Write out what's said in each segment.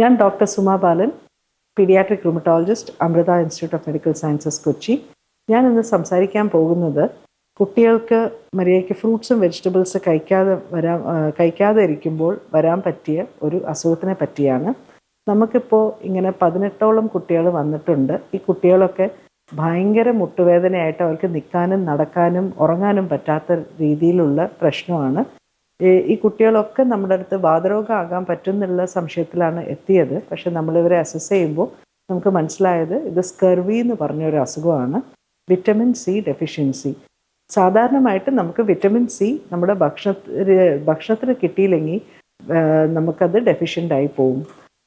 ഞാൻ doctor Suma Balan paediatric rheumatologist Amrita institute of medical sciences Kochi. ഞാൻ ഇന്ന് സംസാരിക്കാൻ പോകുന്നത് കുട്ടികൾക്ക് മര്യാദയ്ക്ക് ഫ്രൂട്ട്സും വെജിറ്റബിൾസ് കഴിക്കാതെ വരാ കഴിക്കാതെ ഇരിക്കുമ്പോൾ വരാൻ പറ്റിയ ഒരു അസുഖത്തിനെ പറ്റിയാണ്. നമുക്കിപ്പോൾ ഇങ്ങനെ പതിനെട്ടോളം കുട്ടികൾ വന്നിട്ടുണ്ട്. ഈ കുട്ടികളൊക്കെ ഭയങ്കര മുട്ടുവേദനയായിട്ട് അവർക്ക് നിൽക്കാനും നടക്കാനും ഉറങ്ങാനും പറ്റാത്ത രീതിയിലുള്ള പ്രശ്നമാണ്. ഈ- കുട്ടികളൊക്കെ നമ്മുടെ അടുത്ത് വാതരോഗം ആകാൻ പറ്റുന്നുള്ള സംശയത്തിലാണ് എത്തിയത്. പക്ഷെ നമ്മളിവരെ അസസ് ചെയ്യുമ്പോൾ നമുക്ക് മനസ്സിലായത് ഇത് സ്കർവി എന്ന് പറഞ്ഞൊരു അസുഖമാണ്. വിറ്റമിൻ സി ഡെഫിഷ്യൻസി സാധാരണമായിട്ട് നമുക്ക് വിറ്റമിൻ സി നമ്മുടെ ഭക്ഷണ ഭക്ഷണത്തിന് കിട്ടിയില്ലെങ്കിൽ നമുക്കത് ഡെഫിഷ്യന്റ് ആയി പോകും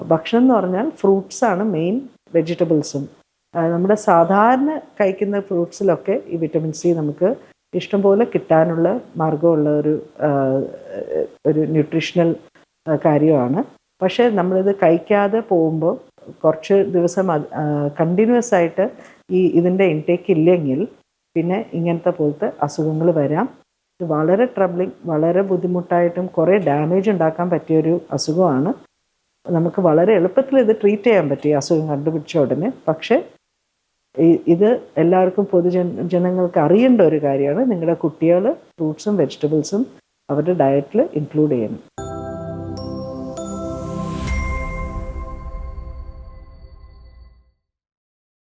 ഭക്ഷണം എന്ന് പറഞ്ഞാൽ ഫ്രൂട്ട്സാണ് മെയിൻ വെജിറ്റബിൾസും നമ്മുടെ സാധാരണ കഴിക്കുന്ന ഫ്രൂട്ട്സിലൊക്കെ ഈ വിറ്റമിൻ സി നമുക്ക് ഇഷ്ടംപോലെ കിട്ടാനുള്ള മാർഗമുള്ള ഒരു ഒരു ന്യൂട്രീഷണൽ കാര്യമാണ്. പക്ഷേ നമ്മളിത് കഴിക്കാതെ പോകുമ്പോൾ കുറച്ച് ദിവസം കണ്ടിന്യൂസ് ആയിട്ട് ഈ ഇതിന്റെ ഇൻടേക്ക് ഇല്ലെങ്കിൽ പിന്നെ ഇങ്ങനത്തെ പോലത്തെ അസുഖങ്ങൾ വരാം. ഇത് വളരെ ട്രബ്ലിങ് വളരെ ബുദ്ധിമുട്ടായിട്ടും കുറേ ഡാമേജ് ഉണ്ടാക്കാൻ പറ്റിയൊരു അസുഖമാണ്. നമുക്ക് വളരെ എളുപ്പത്തിൽ ഇത് ട്രീറ്റ് ചെയ്യാൻ പറ്റും അസുഖം കണ്ടുപിടിച്ച ഉടനെ. പക്ഷേ ഇത് എല്ലാവർക്കും പൊതുജന ജനങ്ങൾക്ക് അറിയേണ്ട ഒരു കാര്യമാണ്. നിങ്ങളുടെ കുട്ടികൾ ഫ്രൂട്ട്സും വെജിറ്റബിൾസും അവരുടെ ഡയറ്റിൽ ഇൻക്ലൂഡ് ചെയ്യണം.